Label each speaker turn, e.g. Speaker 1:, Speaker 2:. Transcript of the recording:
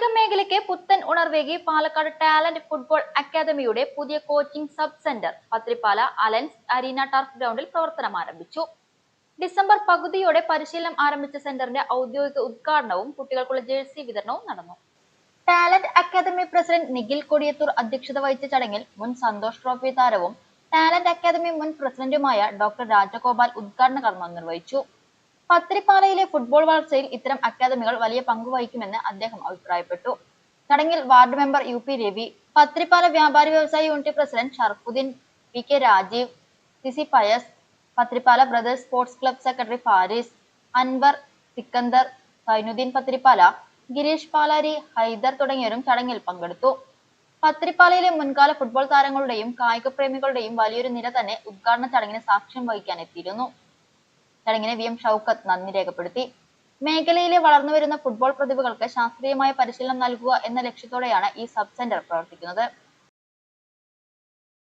Speaker 1: കായിക മേഖലയ്ക്ക് പുത്തൻ ഉണർവേകി പാലക്കാട് ടാലന്റ് ഫുട്ബോൾ അക്കാദമിയുടെ പുതിയ coaching sub centre Pathirippala Allen's arena turf ഗ്രൗണ്ടിൽ പ്രവർത്തനം ആരംഭിച്ചു. ഡിസംബർ പകുതിയോടെ പരിശീലനം ആരംഭിച്ച സെന്ററിന്റെ ഔദ്യോഗിക ഉദ്ഘാടനവും കുട്ടികൾക്കുള്ള ജേഴ്സി വിതരണവും നടന്നു. Talent academy president Nikhil Kodiyathur അധ്യക്ഷത വഹിച്ച ചടങ്ങിൽ മുൻ സന്തോഷ് ട്രോഫി താരവും ടാലന്റ് അക്കാദമി മുൻ പ്രസിഡന്റുമായ ഡോക്ടർ രാജഗോപാൽ ഉദ്ഘാടന കർമ്മം നിർവഹിച്ചു. പത്രിപ്പാലയിലെ ഫുട്ബോൾ വളർച്ചയിൽ ഇത്തരം അക്കാദമികൾ വലിയ പങ്ക് വഹിക്കുമെന്ന് അദ്ദേഹം അഭിപ്രായപ്പെട്ടു. ചടങ്ങിൽ ward member U P Ravi Pathirippara വ്യാപാരി വ്യവസായ unit president Sharafuddin P K Rajeev CC Pius Pathirippala brothers sports club secretary Faris Anwar Sikandar Sainuddin Pathirippala Girish Palari Haidar തുടങ്ങിയവരും ചടങ്ങിൽ പങ്കെടുത്തു. പത്തിരിപ്പാലയിലെ മുൻകാല ഫുട്ബോൾ താരങ്ങളുടെയും കായിക പ്രേമികളുടെയും വലിയൊരു നിര തന്നെ ഉദ്ഘാടന ചടങ്ങിന് സാക്ഷ്യം വഹിക്കാൻ എത്തിയിരുന്നു. ചടങ്ങിന് വി എം ഷൗക്കത്ത് നന്ദി രേഖപ്പെടുത്തി. മേഖലയിലെ വളർന്നുവരുന്ന ഫുട്ബോൾ പ്രതിഭകൾക്ക് ശാസ്ത്രീയമായ പരിശീലനം നൽകുക എന്ന ലക്ഷ്യത്തോടെയാണ് ഈ സബ് സെന്റർ പ്രവർത്തിക്കുന്നത്.